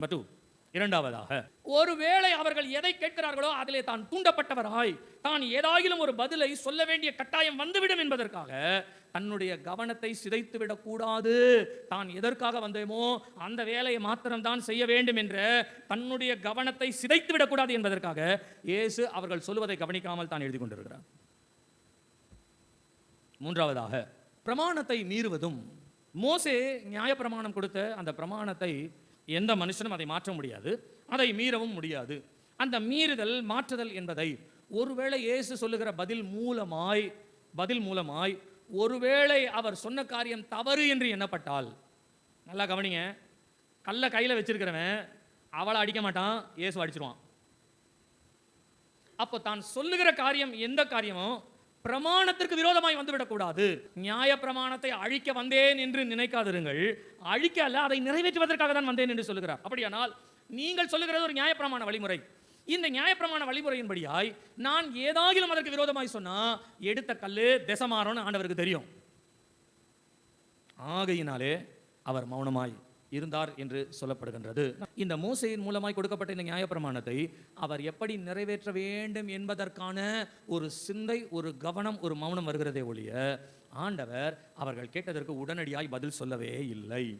Number இரண்டாவதாக ஒருவேளை அவர்கள் எதை கேட்கிறார்களோ அதிலே தான் தூண்டப்பட்டவராய் தான் ஏதாயிலும் ஒரு பதிலை சொல்ல வேண்டிய கட்டாயம் வந்துவிடும் என்பதற்காக தன்னுடைய கவனத்தை சிதைத்து விடக்கூடாது. தான் எதற்காக வந்தேமோ அந்த வேலையை மாத்திரம்தான் செய்ய வேண்டும் என்ற தன்னுடைய கவனத்தை சிதைத்து விடக்கூடாது என்பதற்காக இயேசு அவர்கள் சொல்லுவதை கவனிக்காமல் தான் எழுதி கொண்டிருக்கிறார். மூன்றாவதாக பிரமாணத்தை மீறுவதும் மோசே நியாயப்பிரமாணம் கொடுத்த அந்த பிரமாணத்தை எந்த மனுஷனும் அதை மாற்ற முடியாது அதை மீறவும் முடியாது. அந்த மீறுதல் மாற்றுதல் என்பதை ஒருவேளை இயேசு சொல்லுகிற பதில் மூலமாய் பதில் மூலமாய் ஒருவேளை அவர் சொன்ன காரியம் தவறு என்று எண்ணப்பட்டால் நல்லா கவனிங்க கல்லை கையில் வச்சிருக்கிறவன் அவளை அடிக்க மாட்டான் இயேசு அடிச்சிருவான். அப்போ தான் சொல்லுகிற காரியம் எந்த காரியமோ பிரமாணத்திற்கு விரோதமாய் வந்துவிடக்கூடாது. நியாய பிரமாணத்தை அழிக்க வந்தேன் என்று நினைக்காதிருங்கள். அழிக்க அல்ல அதை நிறைவேற்றுவதற்காக தான் வந்தேன் என்று சொல்லுகிறார். அப்படியானால் நீங்கள் சொல்லுகிறது ஒரு நியாயப்பிரமாண வழிமுறை. இந்த நியாயப்பிரமாண வழிமுறையின்படியாய் நான் ஏதாகிலும் அதற்கு விரோதமாய் சொன்னா எடுத்த கல்லு திசமாறோன்னு ஆண்டவருக்கு தெரியும். ஆகையினாலே அவர் மௌனமாய் இருந்தார் என்று சொல்லப்படுகின்றது. இந்த மோசையின் மூலமாய் கொடுக்கப்பட்ட இந்த நியாயப்பிரமாணத்தை அவர் எப்படி நிறைவேற்ற வேண்டும் என்பதற்கான ஒரு சிந்தை ஒரு கவனம் ஒரு மௌனம் வருகிறதே ஒழிய ஆண்டவர் அவர்கள் கேட்டதற்கு உடனடியாய் பதில் சொல்லவே இல்லை.